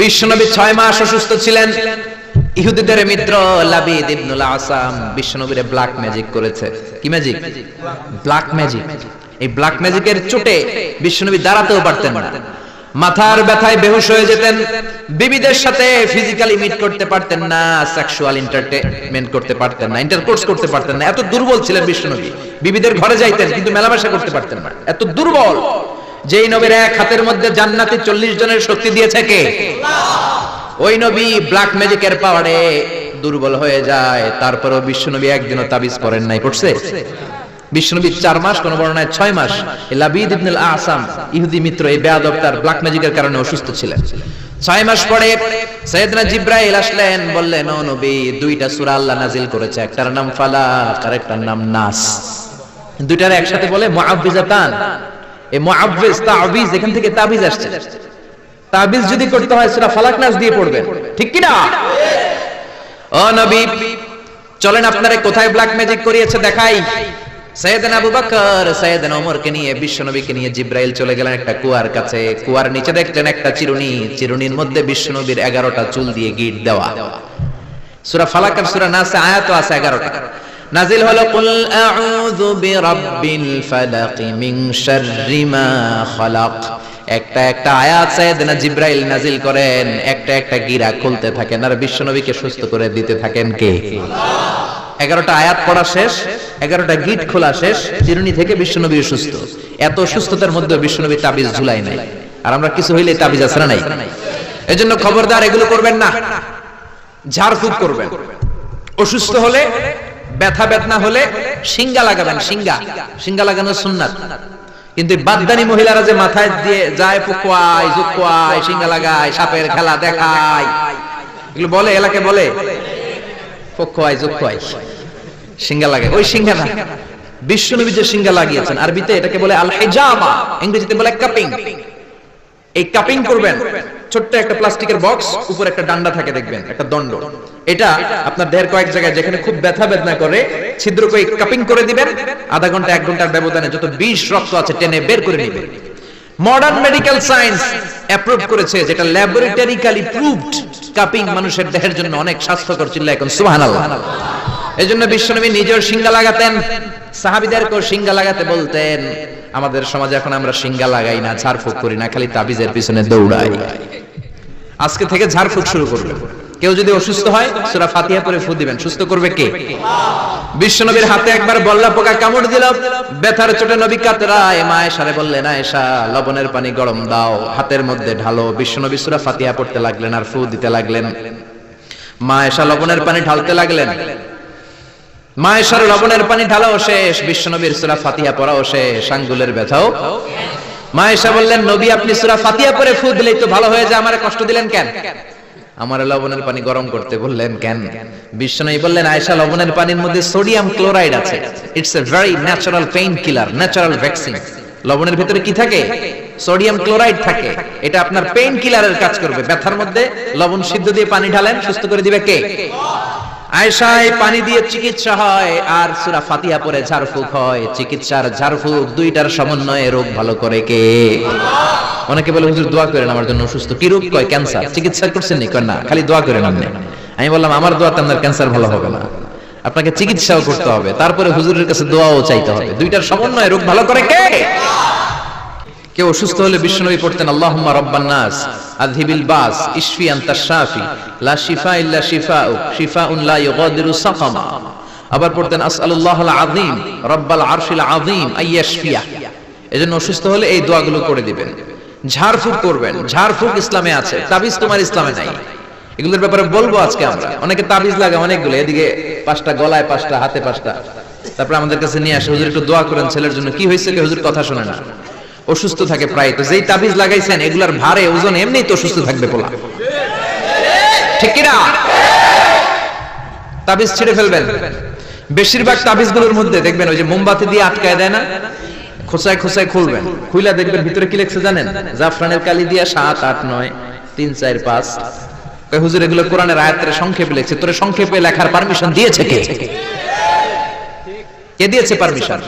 বিশ্বনবী ছয় মাস অসুস্থ ছিলেন। ইহুদিদের মিত্র লাবিদ ইবনুল আসাম বিশ্বনবীর ব্ল্যাক ম্যাজিক করেছে। কি ম্যাজিক ব্ল্যাক ম্যাজিক এই ব্ল্যাক ম্যাজিকের চোটে বিশ্বনবী দাঁড়াতেও পারতেন না। মাথার ব্যথায় বেহুশ হয়ে যেতেন। বিবিদের সাথে ফিজিক্যালি মিট করতে পারতেন না সেক্সুয়াল এন্টারটেইনমেন্ট করতে পারতেন না ইন্টারকোর্স করতে পারতেন না। এত দুর্বল ছিলেন বিশ্বনবী। বিবিদের ঘরে যাইতেন, কিন্তু মেলামেশা করতে পারতেন না। এত দুর্বল। যেই নবীর এক হাতের মধ্যে জান্নাতি চল্লিশ জনের শক্তি দিয়েছে কে? ওই নবী ব্ল্যাক ম্যাজিকের পাওয়ারে দুর্বল হয়ে যায়। তারপরেও বিশ্বনবী একদিনও তাবিজ করেন নাই, পড়ছে? কারণে অসুস্থ ছিলেন। ছয় মাস পরে দুইটা আল্লাহ নাজিল করেছে নাম নাম নাস। দুইটার একসাথে বলে এই মুআব্বিজ তাবিজ, এখান থেকে তাবিজ আসছে। তাবিজ যদি করতে হয় সূরা ফালাক নাস দিয়ে পড়বেন ঠিক কি চলেন আপনারে কোথায় ব্ল্যাক ম্যাজিক করিয়েছে দেখাই। সৈয়দনা নিয়ে বিশ্বনবীকে নিয়ে জিব্রাইল চলে গেলেন একটা কুয়ার কাছে। কুয়ার নিচে দেখলেন একটা চিরুনি। চিরুনির মধ্যে বিশ্বনবীর এগারোটা চুল দিয়ে গিট দেওয়া। সূরা ফালাক আর সূরা নাসে নাজিল হলো কুল আউযু বিরাব্বিল ফালাক মিন শাররি মা খালাক। একটা একটা আয়াত সাইয়েদনা জিব্রাইল নাজিল করেন একটা একটা গিরা খুলতে থাকেন আর বিশ্বনবীকে সুস্থ করে দিতে থাকেন কে? এগারোটা আয়াত পড়া শেষ এগারোটা গিট খোলা শেষ চিরুনি থেকে বিশ্বনবী সুস্থ। এত সুস্থতার মধ্যে বিশ্বনবী তাবিজ ঝুলাই নাই। আর আমরা কিছু হইলে তাবিজ আছে না নাই? এজন্য খবরদার এগুলো করবেন না। ঝাড়ফুঁক করবেন। অসুস্থ হলে ব্যথা বেদনা হলে সিঙ্গা লাগাবেন, সিঙ্গা। সিঙ্গা লাগানো সুন্নাত। কিন্তু বাদদানি মহিলারা যে মাথায় দিয়ে যায় পুকুয়ায় জুকুয়ায় সিঙ্গা লাগায়, সাপের খেলা দেখায়। এগুলো বলে, এলাকে বলে পক্ষয় জুকুয়ায় সিঙ্গা লাগে। ওই সিঙ্গা না। বিশ্বনবী যে সিঙ্গা লাগিয়েছেন, আরবিতে এটাকে বলে আল হিজামা ইংরেজিতে বলে কাপিং। এই কাপিং করবেন। ছোট্ট একটা প্লাস্টিকের বক্স, উপর একটা ডান্ডা থাকে, দেখবেন, একটা দণ্ড। এটা আপনার দেহের কয়েক জায়গায় যেখানে খুব ব্যথা বেদনা করে, ছিদ্র করে কাপিং করে দিবেন, আধা ঘণ্টা, এক ঘণ্টার ব্যবধানে যত বিষ রক্ত আছে টেনে বের করে নেবেন মডার্ন মেডিকেল সায়েন্স অ্যাপ্রুভ করেছে যেটা ল্যাবরেটরিক্যালি প্রুভড কাপিং মানুষের দেহের জন্য অনেক স্বাস্থ্যকর চিল্লা এখন, সুবহানাল্লাহ। এই জন্য বিশ্বনবী নিজের সিঙ্গা লাগাতেন, সাহাবিদেরকেও সিঙ্গা লাগাতে বলতেন, আমাদের সমাজে এখন আমরা সিঙ্গা লাগাই না ঝাড়ফুঁক করি না, খালি তাবিজের পিছনে দৌড়াই। আজকে থেকে ঝাড়ফুঁক শুরু করবে। কেউ যদি অসুস্থ হয়, সূরা ফাতিহা পড়ে ফু দিবেন। সুস্থ করবে কে? বিশ্বনবীর হাতে একবার বল্লা পোকা কামড় দিল। ব্যথার চোটে নবী কাতরায় মা এসারে বললেন, আয়েশা, লবণের পানি গরম দাও। হাতের মধ্যে ঢালো। বিশ্বনবী সূরা ফাতিহা পড়তে লাগলেন আর ফু দিতে লাগলেন। মা এসা লবণের পানি ঢালতে লাগলেন। মায়েশার লবণের পানি ঢালাও শেষ। বিশ্বনবীর সূরা ফাতিহা পড়াও শেষ। আঙ্গুলের ব্যথাও মায়েশা বললেন, নবী, আপনি সূরা ফাতিহা পড়ে ফু দিলেই তো ভালো হয়ে যায়। আমারে কষ্ট দিলেন কেন? আমার লবণের পানি গরম করতে বললেন, কেন? বিশ্বনবী বললেন, আয়েশা, লবণের পানির মধ্যে সোডিয়াম ক্লোরাইড আছে। It's a very natural pain killer natural vaccine লবণের ভিতরে কি থাকে? সোডিয়াম ক্লোরাইড থাকে। এটা আপনার পেইন কিলারের কাজ করবে। ব্যথার মধ্যে লবণ সিদ্ধ দিয়ে পানি ঢালেন, সুস্থ করে দিবে কে? আয়সায় পানি দিয়ে চিকিৎসা হয়, আর সুরা পরে ঝাড়ফুঁক হয়। চিকিৎসার ঝাড়ফুঁক দুইটার সমন্বয়ে রোগ ভালো করে কে? অনেকে বলে, হুজুর, দোয়া করেন, আমার জন্য অসুস্থ। কি রোগ? কয়, ক্যান্সার। চিকিৎসা করছেন নি? না, খালি দোয়া করেন আপনি। আমি বললাম, আমার দোয়াতে আপনার ক্যান্সার ভালো হবে না। আপনাকে চিকিৎসাও করতে হবে। তারপরে হুজুরের কাছে দোয়াও চাইতে হবে। দুইটার সমন্বয়ে রোগ ভালো করে কে? কেউ অসুস্থ হলে বিশ্বনবী পড়তেন, আল্লাহুম্মা রাব্বান নাস আযহিবিল বাস, ইশফি লা শিফা ইল্লা ইউগাদিরু সাকামা। আবার পড়তেন, আসআলুল্লাহাল আযীম, রাব্বাল আরশিল আযীম আইয়াশফিয়া এজন্য অসুস্থ হলে এই দোয়াগুলো করে দিবেন। ঝাড়ফুঁক করবেন, ঝাড়ফুঁক ইসলামে আছে, তাবিজ তোমার ইসলামে নাই। এগুলোর ব্যাপারে বলব আজকে আমরা। অনেকে তাবিজ লাগে অনেকগুলো, এদিকে পাঁচটা গলায় পাঁচটা, হাতে পাঁচটা। তারপরে আমাদের কাছে নিয়ে আসে, হুজুর, একটু দোয়া করেন ছেলের জন্য। কি হয়েছে হুজুর কথা শোনে না। অসুস্থ থাকে প্রায়। তো যেই তাবিজ লাগাইছেন, এগুলার ভারে ওজন এমনিই তো অসুস্থ থাকবে পোলা। ঠিক কিনা? তাবিজ ছিঁড়ে ফেলবেন। বেশিরভাগ তাবিজগুলোর মধ্যে দেখবেন ওই যে মোমবাতি দিয়ে আটকায় দেয় না? খোসায় খোসায় খুলবেন। খুইলা দেখবেন ভিতরে কি লেখছে জানেন? জাফরানের কালি দিয়া সাত, আট, নয়, তিন, চার, পাঁচ। হুজুর, এগুলো কোরআনের আয়াতের সংক্ষেপে লেখছে। তোরে সংক্ষেপে লেখার পারমিশন দিয়েছে কে? কে দিয়েছে পারমিশন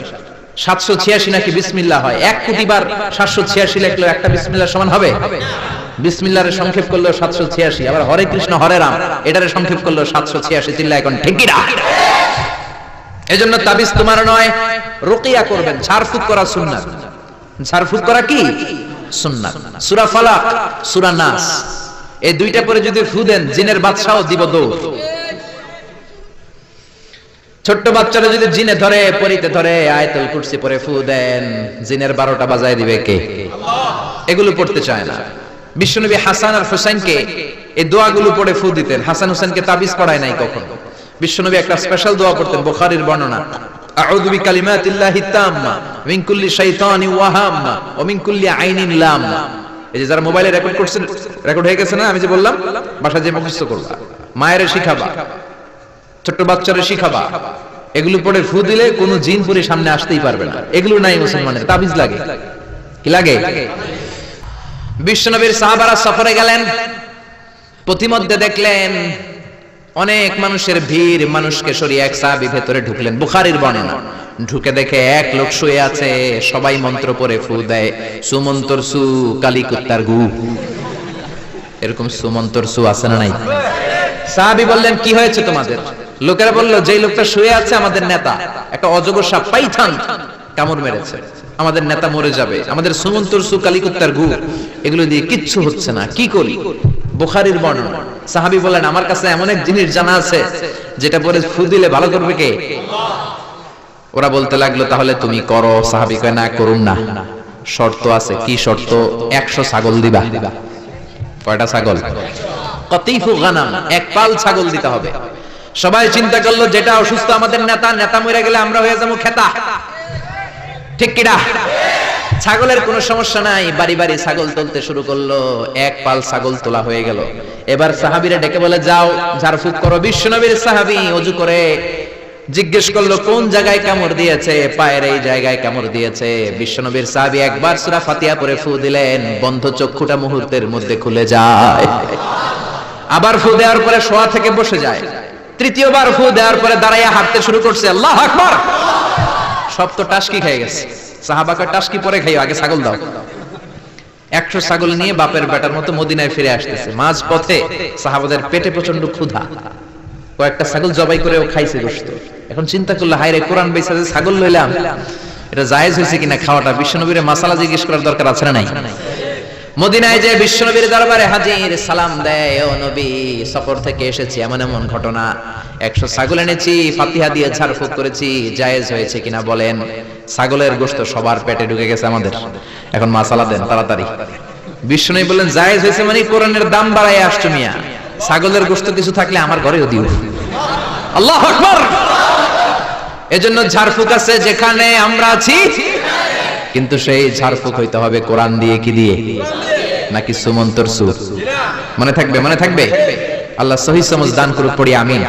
সাতশো ছিয়াশি নাকি বিসমিল্লা হয়? এক কোটি বার সাতশো ছিয়াশি লেখলো একটা বিসমিল্লার সমান হবে? বিসমিল্লাহরে সংক্ষেপ করল সাতশো ছিয়াশি, আবার হরে কৃষ্ণ, হরে রাম, এটারে সংক্ষেপ করল সাতশো ছিয়াশি চিল্লা এখন ঠিকিরা এজন্য তাবিজ তোমার নয়, রুকিয়া করবেন করা সুন্নাত। করা কি? ফালাক নাস। এই দুইটা পরে যদি ফু দেন, জিনের বাদশাও দিব দৌড়। ছোট্ট বাচ্চারা যদি জিনে ধরে, পরিতে ধরে, আয়তুল কুরসি পরে ফু দেন, জিনের বারোটা বাজায় দিবে কে? এগুলো পড়তে চায় না। বিশ্বনবী হাসান আর হুসাইনকে এই দোয়াগুলো পড়ে ফু দিতেন। হাসান হুসাইনকে তাবিজ পড়ায় নাই কখনো। বিশ্বনবী একটা স্পেশাল দোয়া পড়তেন বুখারীর বর্ণনা। আউযু বিকালিমাতিল্লাহি তাম্মা, মিন কুল্লি শাইতানি ওয়াহাম্মা, ওয়া মিন কুল্লি আইনিন লাম্মা। এই যে যারা মোবাইলে রেকর্ড করছেন রেকর্ড হয়ে গেছে না? আমি যে বললাম বাসা যে মুখস্থ করবা, মায়ের শিখাবা। ছোট্ট বাচ্চারা শিখাবা। এগুলো পরে ফু দিলে কোন জিন পুরি সামনে আসতেই পারবে না। এগুলো নাই মুসলমানের, তাবিজ লাগে। কি লাগে? বিশ্বনবীর সাহাবারা সফরে গেলেন। প্রতিমধ্যে দেখলেন অনেক মানুষের ভিড়, মানুষকে সরিয়ে এক সাহাবি ভেতরে ঢুকলেন। বুখারির বর্ণনা। ঢুকে দেখে এক লোক শুয়ে আছে, সবাই মন্ত্র পড়ে ফু দেয়, সুমন্তর সু, কালী কুত্তার গু। এরকম সুমন্তর সু আছে না নাই? সাহাবি বললেন, কি হয়েছে তোমাদের? লোকেরা বলল, যেই লোকটা শুয়ে আছে আমাদের নেতা, একটা অজগর সাপ পাইথান কামড় মেরেছে। আমাদের নেতা মরে যাবে, আমাদের সুমন্তর সু কালিকুত্তার গু, এগুলো দিয়ে কিচ্ছু হচ্ছে না, কি করি? বুখারির বর্ণনা, সাহাবি বলেন, আমার কাছে এমন এক জিনিস জানা আছে, যেটা পরে ফু দিলে ভালো করবে কে? ওরা বলতে লাগল, তাহলে তুমি করো। সাহাবি কয়, না করুন না। শর্ত আছে, কি শর্ত? একশো ছাগল দিবা। কয়টা ছাগল? কতিফু গানাম, এক পাল ছাগল দিতে হবে। সবাই চিন্তা করল, যেটা অসুস্থ আমাদের নেতা নেতা মরে গেলে আমরা হয়ে যাব খেতা। ঠিক কিনা? ছাগলের কোনো সমস্যা নাই, বাড়ি বাড়ি ছাগল তুলতে শুরু করল, এক পাল ছাগল তোলা হয়ে গেল। এবার সাহাবিরা ডেকে বলে, যাও, ঝাড়ফুঁক করো। বিশ্বনবীর সাহাবি অজু করে জিজ্ঞেস করল, কোন জায়গায় কামড় দিয়েছে? পায়ের এই জায়গায় কামড় দিয়েছে। বিশ্বনবীর সাহাবি একবার সূরা ফাতিহা পরে ফু দিলেন, বন্ধ চক্ষুটা মুহূর্তের মধ্যে খুলে যায়। আবার ফু দেওয়ার পরে শোয়া থেকে বসে যায়। তৃতীয়বার ফু দেওয়ার পরে দাঁড়াইয়া হাঁটতে শুরু করছে, আল্লাহ আকবার! সব তো টাসকি খেয়ে গেছে। সাহাবাকে টাসকি পরে খাইও, আগে ছাগল দাও। একশো ছাগল নিয়ে বাপের বেটার মতো মদিনায় ফিরে আসতেছে। মাঝ পথে সাহাবাদের পেটে প্রচণ্ড ক্ষুধা। কয়েকটা ছাগল জবাই করে ও খাইছে গোস্ত এখন চিন্তা করল হায় রে কোরআন বেসা ছাগল লইলাম, এটা জায়েজ হয়েছে কিনা খাওয়াটা? বিশ্বনবীর মাসালা জিজ্ঞেস করার দরকার আছে না নাই? মদিনায় যে বিশ্বনবীর দরবারে হাজির সালাম দেয়, ও নবী, সফর থেকে এসেছি এমন এমন ঘটনা। একশো ছাগল এনেছি, ফাতিহা দিয়ে ঝাড়ফুঁক করেছি, জায়েজ হয়েছে কিনা বলেন। ছাগলের গোস্ত সবার পেটে ঢুকে গেছে আমাদের। এখন মাসালা দেন, তাড়াতাড়ি। বিশ্বনবী বললেন, জায়েজ হয়েছে মানে কোরআনের দাম বাড়ায় আসছো মিয়া। ছাগলের গোস্ত কিছু থাকলে আমার ঘরেও দিও। আল্লাহ আকবার! এজন্য ঝাড়ফুঁক আছে যেখানে আমরা আছি। কিন্তু সেই ঝাড়ফুক হইতে হবে কোরআন দিয়ে কি দিয়ে? নাকি সুমন্তর সুর? মনে থাকবে মনে থাকবে? আল্লাহ সহি সমজ দান করুক, পড়ি, আমিন।